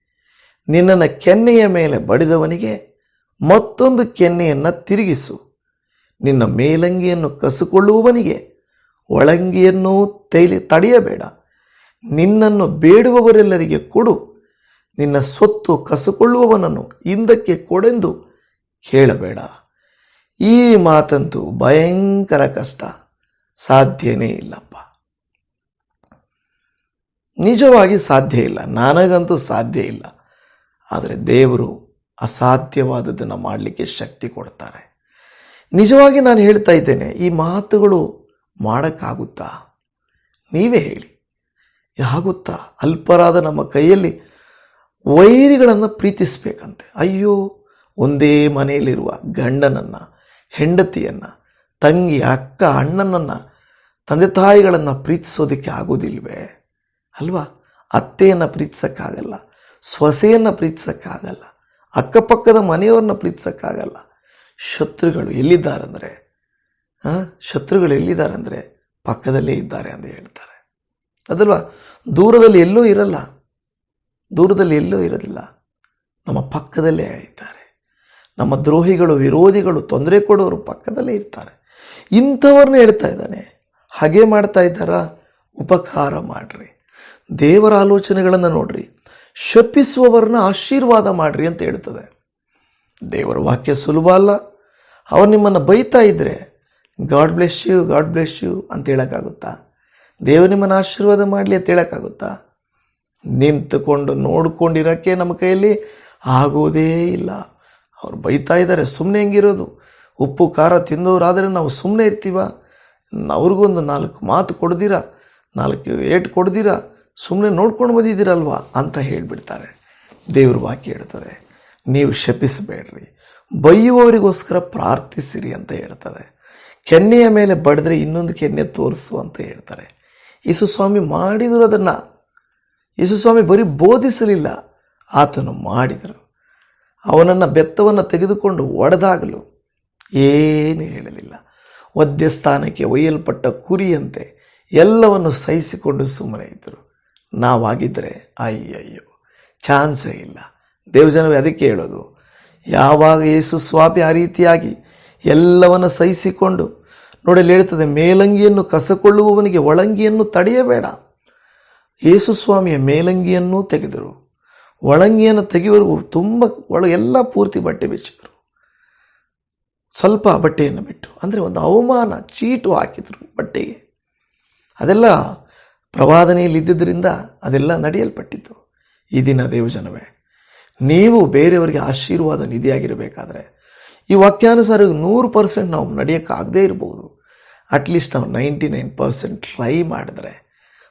ನಿನ್ನನ್ನು ಕೆನ್ನೆಯ ಮೇಲೆ ಬಡಿದವನಿಗೆ ಮತ್ತೊಂದು ಕೆನ್ನೆಯನ್ನು ತಿರುಗಿಸು. ನಿನ್ನ ಮೇಲಂಗಿಯನ್ನು ಕಸಿಕೊಳ್ಳುವವನಿಗೆ ಒಳಂಗಿಯನ್ನು ತೈಲಿ ತಡೆಯಬೇಡ. ನಿನ್ನನ್ನು ಬೇಡುವವರೆಲ್ಲರಿಗೆ ಕೊಡು. ನಿನ್ನ ಸ್ವತ್ತು ಕಸುಕೊಳ್ಳುವವನನ್ನು ಹಿಂದಕ್ಕೆ ಕೊಡೆಂದು ಹೇಳಬೇಡ. ಈ ಮಾತಂತೂ ಭಯಂಕರ ಕಷ್ಟ. ಸಾಧ್ಯನೇ ಇಲ್ಲಪ್ಪ. ನಿಜವಾಗಿ ಸಾಧ್ಯ ಇಲ್ಲ. ನನಗಂತೂ ಸಾಧ್ಯ ಇಲ್ಲ. ಆದರೆ ದೇವರು ಅಸಾಧ್ಯವಾದದ್ದನ್ನು ಮಾಡಲಿಕ್ಕೆ ಶಕ್ತಿ ಕೊಡ್ತಾರೆ. ನಿಜವಾಗಿ ನಾನು ಹೇಳ್ತಾ ಇದ್ದೇನೆ, ಈ ಮಾತುಗಳು ಮಾಡೋಕ್ಕಾಗುತ್ತಾ? ನೀವೇ ಹೇಳಿ. ಆಗುತ್ತಾ ಅಲ್ಪರಾದ ನಮ್ಮ ಕೈಯಲ್ಲಿ ವೈರಿಗಳನ್ನು ಪ್ರೀತಿಸಬೇಕಂತೆ. ಅಯ್ಯೋ, ಒಂದೇ ಮನೆಯಲ್ಲಿರುವ ಗಂಡನನ್ನು, ಹೆಂಡತಿಯನ್ನು, ತಂಗಿ, ಅಕ್ಕ, ಅಣ್ಣನನ್ನು, ತಂದೆ ತಾಯಿಗಳನ್ನು ಪ್ರೀತಿಸೋದಕ್ಕೆ ಆಗೋದಿಲ್ವೇ? ಅಲ್ವಾ? ಅತ್ತೆಯನ್ನು ಪ್ರೀತಿಸೋಕ್ಕಾಗಲ್ಲ, ಸೊಸೆಯನ್ನು ಪ್ರೀತಿಸೋಕ್ಕಾಗಲ್ಲ, ಅಕ್ಕಪಕ್ಕದ ಮನೆಯವ್ರನ್ನ ಪ್ರೀತಿಸೋಕ್ಕಾಗಲ್ಲ. ಶತ್ರುಗಳು ಎಲ್ಲಿದ್ದಾರಂದರೆ ಆ, ಎಲ್ಲಿದ್ದಾರೆ ಅಂದರೆ ಪಕ್ಕದಲ್ಲೇ ಇದ್ದಾರೆ ಅಂತ ಹೇಳ್ತಾರೆ. ಅದಲ್ವಾ? ದೂರದಲ್ಲಿ ಎಲ್ಲೂ ಇರಲ್ಲ. ದೂರದಲ್ಲಿ ಎಲ್ಲೂ ಇರೋದಿಲ್ಲ. ನಮ್ಮ ಪಕ್ಕದಲ್ಲೇ ಇದ್ದಾರೆ. ನಮ್ಮ ದ್ರೋಹಿಗಳು ವಿರೋಧಿಗಳು ತೊಂದರೆ ಕೊಡೋರು ಪಕ್ಕದಲ್ಲೇ ಇರ್ತಾರೆ. ಇಂಥವ್ರನ್ನ ಹೇಳ್ತಾ ಇದ್ದಾನೆ. ಹಾಗೆ ಮಾಡ್ತಾ ಇದ್ದಾರಾ? ಉಪಕಾರ ಮಾಡ್ರಿ. ದೇವರ ಆಲೋಚನೆಗಳನ್ನು ನೋಡ್ರಿ. ಶಪಿಸುವವರನ್ನ ಆಶೀರ್ವಾದ ಮಾಡ್ರಿ ಅಂತ ಹೇಳ್ತದೆ. ದೇವರ ವಾಕ್ಯ ಸುಲಭ ಅಲ್ಲ. ಅವ್ರು ನಿಮ್ಮನ್ನು ಬೈತಾ ಇದ್ದರೆ God bless you God bless you ಅಂತ ಹೇಳೋಕ್ಕಾಗುತ್ತಾ? ದೇವರು ನಿಮ್ಮನ್ನು ಆಶೀರ್ವಾದ ಮಾಡಲಿ ಅಂತ ಹೇಳೋಕ್ಕಾಗುತ್ತಾ? ನಿಂತುಕೊಂಡು ನೋಡ್ಕೊಂಡಿರೋಕ್ಕೆ ನಮ್ಮ ಕೈಯಲ್ಲಿ ಆಗೋದೇ ಇಲ್ಲ. ಅವ್ರು ಬೈತಾ ಇದ್ದಾರೆ ಸುಮ್ಮನೆ ಹೆಂಗಿರೋದು? ಉಪ್ಪು, ಖಾರ ತಿಂದವರಾದರೆ ನಾವು ಸುಮ್ಮನೆ ಇರ್ತೀವ? ಅವ್ರಿಗೊಂದು ನಾಲ್ಕು ಮಾತು ಕೊಡ್ದಿರ? ನಾಲ್ಕು ಏಟ್ ಕೊಡ್ದಿರ? ಸುಮ್ಮನೆ ನೋಡ್ಕೊಂಡು ಬಂದಿದ್ದೀರಲ್ವಾ ಅಂತ ಹೇಳಿಬಿಡ್ತಾರೆ. ದೇವ್ರ ವಾಕ್ಯ ಹೇಳ್ತದೆ ನೀವು ಶಪಿಸಬೇಡ್ರಿ. ಬೈಯುವವರಿಗೋಸ್ಕರ ಪ್ರಾರ್ಥಿಸಿರಿ ಅಂತ ಹೇಳ್ತದೆ ಕೆನ್ನೆಯ ಮೇಲೆ ಬಡಿದ್ರೆ ಇನ್ನೊಂದು ಕೆನ್ನೆ ತೋರಿಸು ಅಂತ ಹೇಳ್ತಾರೆ. ಯೇಸು ಸ್ವಾಮಿ ಮಾಡಿದ್ರು ಅದನ್ನು. ಯೇಸು ಸ್ವಾಮಿ ಬರೀ ಬೋಧಿಸಲಿಲ್ಲ, ಆತನು ಮಾಡಿದರು. ಅವನನ್ನು ಬೆತ್ತವನ್ನು ತೆಗೆದುಕೊಂಡು ಒಡೆದಾಗಲು ಏನು ಹೇಳಲಿಲ್ಲ. ವದ್ಯ ಸ್ಥಾನಕ್ಕೆ ಒಯ್ಯಲ್ಪಟ್ಟ ಕುರಿಯಂತೆ ಎಲ್ಲವನ್ನು ಸಹಿಸಿಕೊಂಡು ಸುಮ್ಮನೆ ಇದ್ದರು. ನಾವಾಗಿದ್ದರೆ ಅಯ್ಯಯ್ಯೋ, ಚಾನ್ಸೇ ಇಲ್ಲ. ದೇವಜನವೇ, ಅದಕ್ಕೆ ಹೇಳೋದು, ಯಾವಾಗ ಯೇಸು ಸ್ವಾಮಿ ಆ ರೀತಿಯಾಗಿ ಎಲ್ಲವನ್ನು ಸಹಿಸಿಕೊಂಡು ನೋಡಿ ಅಲ್ಲಿ ಹೇಳ್ತದೆ, ಮೇಲಂಗಿಯನ್ನು ಕಸಕೊಳ್ಳುವವನಿಗೆ ಒಳಂಗಿಯನ್ನು ತಡೆಯಬೇಡ. ಯೇಸುಸ್ವಾಮಿಯ ಮೇಲಂಗಿಯನ್ನು ತೆಗೆದರು. ಒಳಂಗಿಯನ್ನು ತೆಗೆಯುವವರೆಗೂ ತುಂಬ ಒಳ ಎಲ್ಲ ಪೂರ್ತಿ ಬಟ್ಟೆ ಬಿಚ್ಚಿದರು. ಸ್ವಲ್ಪ ಬಟ್ಟೆಯನ್ನು ಬಿಟ್ಟು, ಅಂದರೆ ಒಂದು ಅವಮಾನ, ಚೀಟು ಹಾಕಿದರು ಬಟ್ಟೆಗೆ. ಅದೆಲ್ಲ ಪ್ರವಾದನೆಯಲ್ಲಿ ಇದ್ದಿದ್ದರಿಂದ ಅದೆಲ್ಲ ನಡೆಯಲ್ಪಟ್ಟಿತ್ತು. ಈ ದಿನ ದೇವಜನವೇ, ನೀವು ಬೇರೆಯವರಿಗೆ ಆಶೀರ್ವಾದ ನಿಧಿಯಾಗಿರಬೇಕಾದ್ರೆ ಈ ವಾಕ್ಯಾನುಸಾರ ನೂರು ಪರ್ಸೆಂಟ್ ನಾವು ನಡೆಯೋಕ್ಕಾಗದೇ ಇರ್ಬೋದು. ಅಟ್ಲೀಸ್ಟ್ ನಾವು ನೈಂಟಿ ನೈನ್ ಪರ್ಸೆಂಟ್ ಟ್ರೈ ಮಾಡಿದ್ರೆ,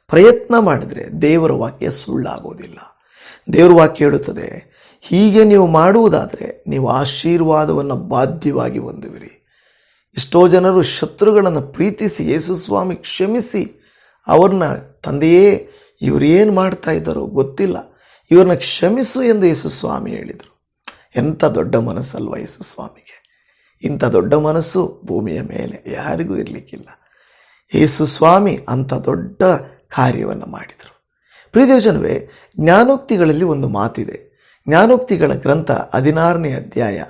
ಪ್ರಯತ್ನ ಮಾಡಿದರೆ ದೇವರ ವಾಕ್ಯ ಸುಳ್ಳಾಗೋದಿಲ್ಲ. ದೇವರ ವಾಕ್ಯ ಹೇಳುತ್ತದೆ, ಹೀಗೆ ನೀವು ಮಾಡುವುದಾದರೆ ನೀವು ಆಶೀರ್ವಾದವನ್ನು ಬಾಧ್ಯವಾಗಿ ಹೊಂದುವಿರಿ. ಎಷ್ಟೋ ಜನರು ಶತ್ರುಗಳನ್ನು ಪ್ರೀತಿಸಿ ಯೇಸು ಸ್ವಾಮಿ ಕ್ಷಮಿಸಿ, ಅವ್ರನ್ನ ತಂದೆಯೇ ಇವರು ಏನು ಮಾಡ್ತಾ ಇದ್ದಾರೋ ಗೊತ್ತಿಲ್ಲ. ಇವ್ರನ್ನ ಕ್ಷಮಿಸು ಎಂದು ಯೇಸು ಸ್ವಾಮಿ ಹೇಳಿದರು. ಎಂಥ ದೊಡ್ಡ ಮನಸ್ಸಲ್ವ ಯೇಸು ಸ್ವಾಮಿಗೆ? ಇಂಥ ದೊಡ್ಡ ಮನಸ್ಸು ಭೂಮಿಯ ಮೇಲೆ ಯಾರಿಗೂ ಇರಲಿಕ್ಕಿಲ್ಲ. ಯೇಸು ಸ್ವಾಮಿ ಅಂಥ ದೊಡ್ಡ ಕಾರ್ಯವನ್ನು ಮಾಡಿದರು. ಪ್ರಿಯದೇವಜನವೇ ಜ್ಞಾನೋಕ್ತಿಗಳಲ್ಲಿ ಒಂದು ಮಾತಿದೆ. ಜ್ಞಾನೋಕ್ತಿಗಳ ಗ್ರಂಥ ಹದಿನಾರನೇ ಅಧ್ಯಾಯ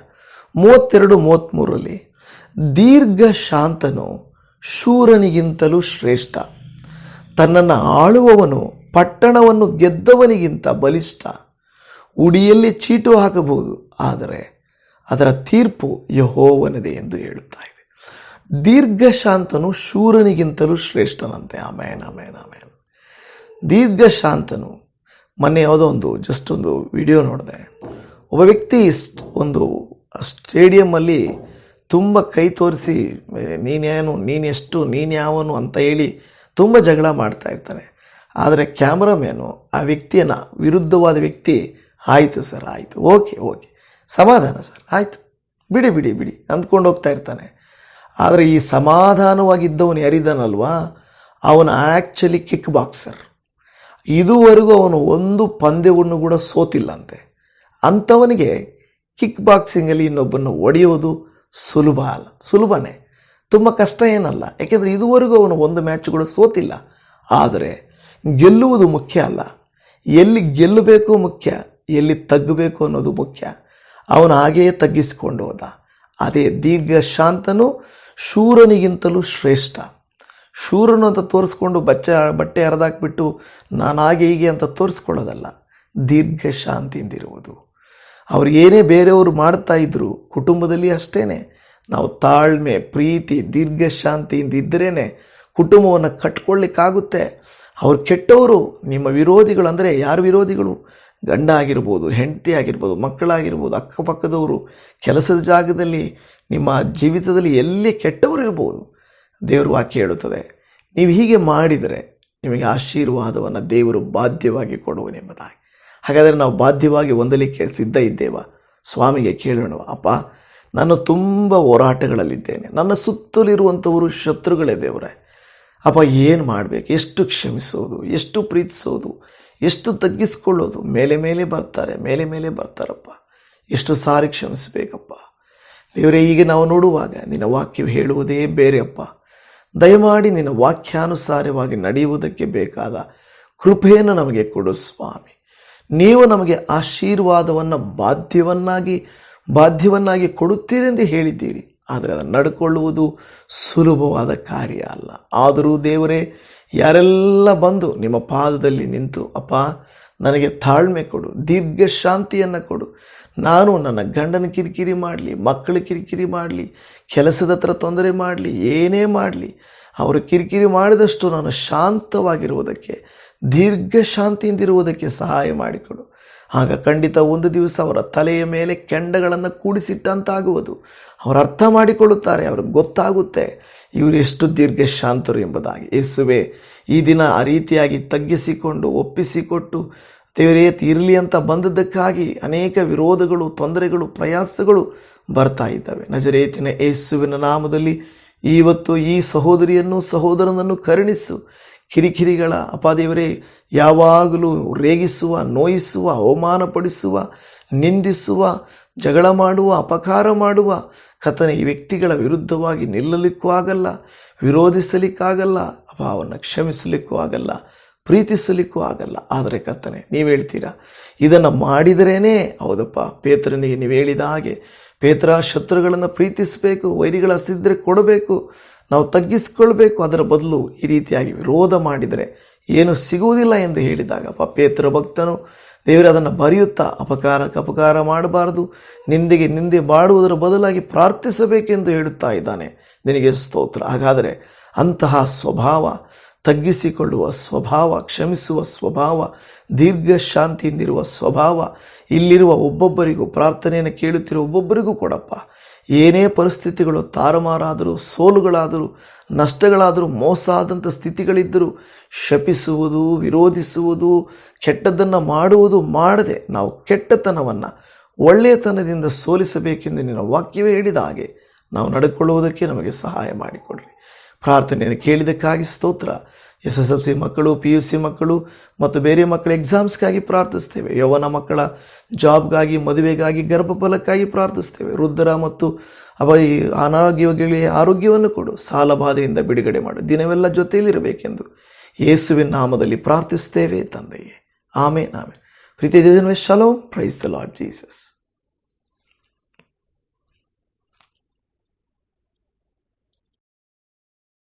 ಮೂವತ್ತೆರಡು ಮೂವತ್ತ್ಮೂರರಲ್ಲಿ, ದೀರ್ಘ ಶಾಂತನು ಶೂರನಿಗಿಂತಲೂ ಶ್ರೇಷ್ಠ. ತನ್ನನ್ನು ಆಳುವವನು ಪಟ್ಟಣವನ್ನು ಗೆದ್ದವನಿಗಿಂತ ಬಲಿಷ್ಠ. ಉಡಿಯಲ್ಲಿ ಚೀಟು ಹಾಕಬಹುದು. ಆದರೆ ಅದರ ತೀರ್ಪು ಯಹೋವನದೇ ಎಂದು ಹೇಳುತ್ತಾ ಇದೆ. ದೀರ್ಘ ಶಾಂತನು ಶೂರನಿಗಿಂತಲೂ ಶ್ರೇಷ್ಠನಂತೆ. ಆಮೇನ್ ಆಮೇನ್ ಆಮೇನ್. ದೀರ್ಘ ಶಾಂತನು ಮೊನ್ನೆ ಯಾವುದೋ ಒಂದು ಜಸ್ಟ್ ಒಂದು ವಿಡಿಯೋ ನೋಡಿದೆ. ಒಬ್ಬ ವ್ಯಕ್ತಿ ಒಂದು ಸ್ಟೇಡಿಯಮ್ಮಲ್ಲಿ ತುಂಬ ಕೈ ತೋರಿಸಿ ನೀನೇನು ನೀನೆಷ್ಟು ನೀನು ಯಾವನು ಅಂತ ಹೇಳಿ ತುಂಬ ಜಗಳ ಮಾಡ್ತಾ ಇರ್ತಾನೆ. ಆದರೆ ಕ್ಯಾಮ್ರಾಮ್ಯಾನು ಆ ವ್ಯಕ್ತಿಯನ್ನು ವಿರುದ್ಧವಾದ ವ್ಯಕ್ತಿ ಆಯಿತು ಸರ್, ಆಯಿತು. Okay okay. ಸಮಾಧಾನ ಸರ್, ಆಯಿತು. ಬಿಡಿ ಬಿಡಿ ಬಿಡಿ. ಅಂದ್ಕೊಂಡು ಹೋಗ್ತಾ ಇರ್ತಾನೆ. ಆದರೆ ಈ ಸಮಾಧಾನವಾಗಿದ್ದವನು ಯಾರಿದ್ದಾನಲ್ವಾ ಅವನು ಆ್ಯಕ್ಚುಲಿ ಕಿಕ್ ಬಾಕ್ಸರ್ ಇದುವರೆಗೂ ಅವನು ಒಂದು ಪಂದ್ಯವನ್ನು ಕೂಡ ಸೋತಿಲ್ಲಂತೆ. ಅಂಥವನಿಗೆ ಕಿಕ್ ಬಾಕ್ಸಿಂಗಲ್ಲಿ ಇನ್ನೊಬ್ಬನ್ನು ಒಡೆಯೋದು ಸುಲಭ ಅಲ್ಲ. ಸುಲಭನೇ. ತುಂಬ ಕಷ್ಟ ಏನಲ್ಲ. ಯಾಕೆಂದರೆ ಇದುವರೆಗೂ ಅವನು ಒಂದು ಮ್ಯಾಚ್ ಕೂಡ ಸೋತಿಲ್ಲ. ಆದರೆ ಗೆಲ್ಲುವುದು ಮುಖ್ಯ ಅಲ್ಲ. ಎಲ್ಲಿ ಗೆಲ್ಲಬೇಕು ಮುಖ್ಯ? ಎಲ್ಲಿ ತಗ್ಗಬೇಕು ಅನ್ನೋದು ಮುಖ್ಯ. ಅವನು ಹಾಗೆಯೇ ತಗ್ಗಿಸಿಕೊಂಡು ಹೋದ. ಅದೇ ದೀರ್ಘ ಶಾಂತನು ಶೂರನಿಗಿಂತಲೂ ಶ್ರೇಷ್ಠ. ಶೂರನು ಅಂತ ತೋರಿಸ್ಕೊಂಡು ಬಚ್ಚ, ಬಟ್ಟೆ ಹರಿದಾಕ್ಬಿಟ್ಟು ನಾನು ಹಾಗೆ ಹೀಗೆ ಅಂತ ತೋರಿಸ್ಕೊಳ್ಳೋದಲ್ಲ, ದೀರ್ಘ ಶಾಂತಿಯಿಂದಿರುವುದು. ಅವ್ರು ಏನೇ ಬೇರೆಯವರು ಮಾಡ್ತಾ ಇದ್ರು, ಕುಟುಂಬದಲ್ಲಿ ಅಷ್ಟೇ ನಾವು ತಾಳ್ಮೆ, ಪ್ರೀತಿ, ದೀರ್ಘ ಶಾಂತಿಯಿಂದ ಇದ್ದರೇ ಕುಟುಂಬವನ್ನು ಕಟ್ಕೊಳ್ಳಿಕ್ಕಾಗುತ್ತೆ. ಅವ್ರು ಕೆಟ್ಟವರು, ನಿಮ್ಮ ವಿರೋಧಿಗಳು ಅಂದರೆ ಯಾರು ವಿರೋಧಿಗಳು? ಗಂಡ ಆಗಿರ್ಬೋದು ಹೆಂಡತಿ ಆಗಿರ್ಬೋದು, ಮಕ್ಕಳಾಗಿರ್ಬೋದು, ಅಕ್ಕಪಕ್ಕದವರು, ಕೆಲಸದ ಜಾಗದಲ್ಲಿ, ನಿಮ್ಮ ಜೀವಿತದಲ್ಲಿ ಎಲ್ಲಿ ಕೆಟ್ಟವರು ಇರ್ಬೋದು. ದೇವರು ವಾಕ್ಯ ಹೇಳುತ್ತದೆ, ನೀವು ಹೀಗೆ ಮಾಡಿದರೆ ನಿಮಗೆ ಆಶೀರ್ವಾದವನ್ನು ದೇವರು ಬಾಧ್ಯವಾಗಿ ಕೊಡುವನೆಂಬುದಾಗಿ ಹಾಗಾದರೆ ನಾವು ಬಾಧ್ಯವಾಗಿ ಹೊಂದಲಿಕ್ಕೆ ಸಿದ್ಧ ಇದ್ದೇವ? ಸ್ವಾಮಿಗೆ ಕೇಳೋಣ, ಅಪ್ಪ, ನಾನು ತುಂಬ ಹೋರಾಟಗಳಲ್ಲಿದ್ದೇನೆ. ನನ್ನ ಸುತ್ತಲಿರುವಂಥವರು ಶತ್ರುಗಳೇ ದೇವರೇ. ಅಪ್ಪ, ಏನು ಮಾಡಬೇಕು? ಎಷ್ಟು ಕ್ಷಮಿಸೋದು? ಎಷ್ಟು ಪ್ರೀತಿಸೋದು? ಎಷ್ಟು ತಗ್ಗಿಸ್ಕೊಳ್ಳೋದು? ಮೇಲೆ ಮೇಲೆ ಬರ್ತಾರೆ, ಮೇಲೆ ಮೇಲೆ ಬರ್ತಾರಪ್ಪ. ಎಷ್ಟು ಸಾರಿ ಕ್ಷಮಿಸಬೇಕಪ್ಪ. ದೇವರೇ, ಈಗ ನಾವು ನೋಡುವಾಗ ನಿನ್ನ ವಾಕ್ಯ ಹೇಳುವುದೇ ಬೇರೆಯಪ್ಪ. ದಯಮಾಡಿ ನಿನ್ನ ವಾಕ್ಯಾನುಸಾರವಾಗಿ ನಡೆಯುವುದಕ್ಕೆ ಬೇಕಾದ ಕೃಪೆಯನ್ನು ನಮಗೆ ಕೊಡು ಸ್ವಾಮಿ. ನೀವು ನಮಗೆ ಆಶೀರ್ವಾದವನ್ನು ಬಾಧ್ಯವನ್ನಾಗಿ ಬಾಧ್ಯವನ್ನಾಗಿ ಕೊಡುತ್ತೀರೆಂದು ಹೇಳಿದ್ದೀರಿ. ಆದರೆ ಅದನ್ನು ನಡ್ಕೊಳ್ಳುವುದು ಸುಲಭವಾದ ಕಾರ್ಯ ಅಲ್ಲ. ಆದರೂ ದೇವರೇ, ಯಾರೆಲ್ಲ ಬಂದು ನಿಮ್ಮ ಪಾದದಲ್ಲಿ ನಿಂತು, ಅಪ್ಪ, ನನಗೆ ತಾಳ್ಮೆ ಕೊಡು, ದೀರ್ಘ ಶಾಂತಿಯನ್ನು ಕೊಡು. ನಾನು ನನ್ನ ಗಂಡನ ಕಿರಿಕಿರಿ ಮಾಡಲಿ, ಮಕ್ಕಳು ಕಿರಿಕಿರಿ ಮಾಡಲಿ, ಕೆಲಸದ ಹತ್ರ ತೊಂದರೆ ಮಾಡಲಿ, ಏನೇ ಮಾಡಲಿ ಅವರು ಕಿರಿಕಿರಿ ಮಾಡಿದಷ್ಟು ನಾನು ಶಾಂತವಾಗಿರುವುದಕ್ಕೆ, ದೀರ್ಘ ಶಾಂತಿಯಿಂದಿರುವುದಕ್ಕೆ ಸಹಾಯ ಮಾಡಿಕೊಡು. ಆಗ ಖಂಡಿತ ಒಂದು ದಿವಸ ಅವರ ತಲೆಯ ಮೇಲೆ ಕೆಂಡಗಳನ್ನು ಕೂಡಿಸಿಟ್ಟಂತಾಗುವುದು. ಅವರು ಅರ್ಥ ಮಾಡಿಕೊಳ್ಳುತ್ತಾರೆ, ಅವ್ರಿಗೆ ಗೊತ್ತಾಗುತ್ತೆ ಇವರು ಎಷ್ಟು ದೀರ್ಘ ಶಾಂತರು ಎಂಬುದಾಗಿ. ಯೇಸುವೆ, ಈ ದಿನ ಆ ರೀತಿಯಾಗಿ ತಗ್ಗಿಸಿಕೊಂಡು, ಒಪ್ಪಿಸಿಕೊಟ್ಟು, ದೇವರೇ ಇರಲಿ ಅಂತ ಬಂದದ್ದಕ್ಕಾಗಿ ಅನೇಕ ವಿರೋಧಗಳು, ತೊಂದರೆಗಳು, ಪ್ರಯಾಸಗಳು ಬರ್ತಾ ಇದ್ದಾವೆ. ನಜರೇತಿನ ಯೇಸುವಿನ ನಾಮದಲ್ಲಿ ಇವತ್ತು ಈ ಸಹೋದರಿಯನ್ನು, ಸಹೋದರನನ್ನು ಕರುಣಿಸು. ಕಿರಿಕಿರಿಗಳ ಅಪಾದೇವರೇ ಯಾವಾಗಲೂ ರೇಗಿಸುವ, ನೋಯಿಸುವ, ಅವಮಾನಪಡಿಸುವ, ನಿಂದಿಸುವ, ಜಗಳ ಮಾಡುವ, ಅಪಕಾರ ಮಾಡುವ ಕಥನೆ ಈ ವ್ಯಕ್ತಿಗಳ ವಿರುದ್ಧವಾಗಿ ನಿಲ್ಲಲಿಕ್ಕೂ ಆಗಲ್ಲ ವಿರೋಧಿಸಲಿಕ್ಕಾಗಲ್ಲ ಅಪ ಅವನ್ನು ಕ್ಷಮಿಸಲಿಕ್ಕೂ ಆಗಲ್ಲ. ಪ್ರೀತಿಸಲಿಕ್ಕೂ ಆಗಲ್ಲ. ಆದರೆ ಕರ್ತನೆ, ನೀವು ಹೇಳ್ತೀರಾ? ಇದನ್ನು ಮಾಡಿದರೇನೇ ಹೌದಪ್ಪ. ಪೇತ್ರನಿಗೆ ನೀವು ಹೇಳಿದ ಹಾಗೆ ಪೇತ್ರ ಶತ್ರುಗಳನ್ನು ಪ್ರೀತಿಸಬೇಕು, ವೈರಿಗಳ ಸಿದ್ದರೆ ಕೊಡಬೇಕು, ನಾವು ತಗ್ಗಿಸಿಕೊಳ್ಬೇಕು. ಅದರ ಬದಲು ಈ ರೀತಿಯಾಗಿ ವಿರೋಧ ಮಾಡಿದರೆ ಏನು ಸಿಗುವುದಿಲ್ಲ ಎಂದು ಹೇಳಿದಾಗ, ಅಪ್ಪ, ಪೇತ್ರ ಭಕ್ತನು, ದೇವರ ಅದನ್ನು ಬರೆಯುತ್ತಾ, ಅಪಕಾರಕ್ಕೆ ಅಪಕಾರ ಮಾಡಬಾರದು, ನಿಂದಿಗೆ ನಿಂದೆ ಮಾಡುವುದರ ಬದಲಾಗಿ ಪ್ರಾರ್ಥಿಸಬೇಕೆಂದು ಹೇಳುತ್ತಾ ಇದ್ದಾನೆ. ನಿನಗೆ ಸ್ತೋತ್ರ. ಹಾಗಾದರೆ ಅಂತಹ ಸ್ವಭಾವ ತಗ್ಗಿಸಿಕೊಳ್ಳುವ ಸ್ವಭಾವ, ಕ್ಷಮಿಸುವ ಸ್ವಭಾವ, ದೀರ್ಘ ಶಾಂತಿಯಿಂದಿರುವ ಸ್ವಭಾವ, ಇಲ್ಲಿರುವ ಒಬ್ಬೊಬ್ಬರಿಗೂ ಪ್ರಾರ್ಥನೆಯನ್ನು ಕೇಳುತ್ತಿರುವ ಒಬ್ಬೊಬ್ಬರಿಗೂ ಕೊಡಪ್ಪ. ಏನೇ ಪರಿಸ್ಥಿತಿಗಳು ತಾರಮಾರಾದರೂ, ಸೋಲುಗಳಾದರೂ, ನಷ್ಟಗಳಾದರೂ ಮೋಸ ಆದಂಥ ಸ್ಥಿತಿಗಳಿದ್ದರೂ, ಶಪಿಸುವುದು, ವಿರೋಧಿಸುವುದು, ಕೆಟ್ಟದ್ದನ್ನು ಮಾಡುವುದು ಮಾಡದೆ ನಾವು ಕೆಟ್ಟತನವನ್ನು ಒಳ್ಳೆಯತನದಿಂದ ಸೋಲಿಸಬೇಕೆಂದು ನಿನ್ನ ವಾಕ್ಯವೇ ಹೇಳಿದ ಹಾಗೆ ನಾವು ನಡ್ಕೊಳ್ಳುವುದಕ್ಕೆ ನಮಗೆ ಸಹಾಯ ಮಾಡಿಕೊಡ್ರಿ. ಪ್ರಾರ್ಥನೆಯನ್ನು ಕೇಳಿದ್ದಕ್ಕಾಗಿ ಸ್ತೋತ್ರ. ಎಸ್ ಎಸ್ ಎಲ್ ಸಿ ಮಕ್ಕಳು ಪಿ ಯು ಸಿ ಮಕ್ಕಳು ಮತ್ತು ಬೇರೆ ಮಕ್ಕಳ ಎಕ್ಸಾಮ್ಸ್ಗಾಗಿ ಪ್ರಾರ್ಥಿಸ್ತೇವೆ ಯೌವನ ಮಕ್ಕಳ ಜಾಬ್ಗಾಗಿ ಮದುವೆಗಾಗಿ, ಗರ್ಭಫಲಕ್ಕಾಗಿ ಪ್ರಾರ್ಥಿಸ್ತೇವೆ ವೃದ್ಧರ ಮತ್ತು ಅವ ಈ ಅನಾರೋಗ್ಯಗಳಿಗೆ ಆರೋಗ್ಯವನ್ನು ಕೊಡು. ಸಾಲ ಬಾಧೆಯಿಂದ ಬಿಡುಗಡೆ ಮಾಡು. ದಿನವೆಲ್ಲ ಜೊತೆಯಲ್ಲಿರಬೇಕೆಂದು ಯೇಸುವಿನ ನಾಮದಲ್ಲಿ ಪ್ರಾರ್ಥಿಸ್ತೇವೆ ತಂದೆಯೇ. ಆಮೇ ನಾಮೆ ಪ್ರೀತಿ ದೇವನೇ ಶಲೋ ಪ್ರೈಸ್ ದ ಲಾರ್ಡ್ ಜೀಸಸ್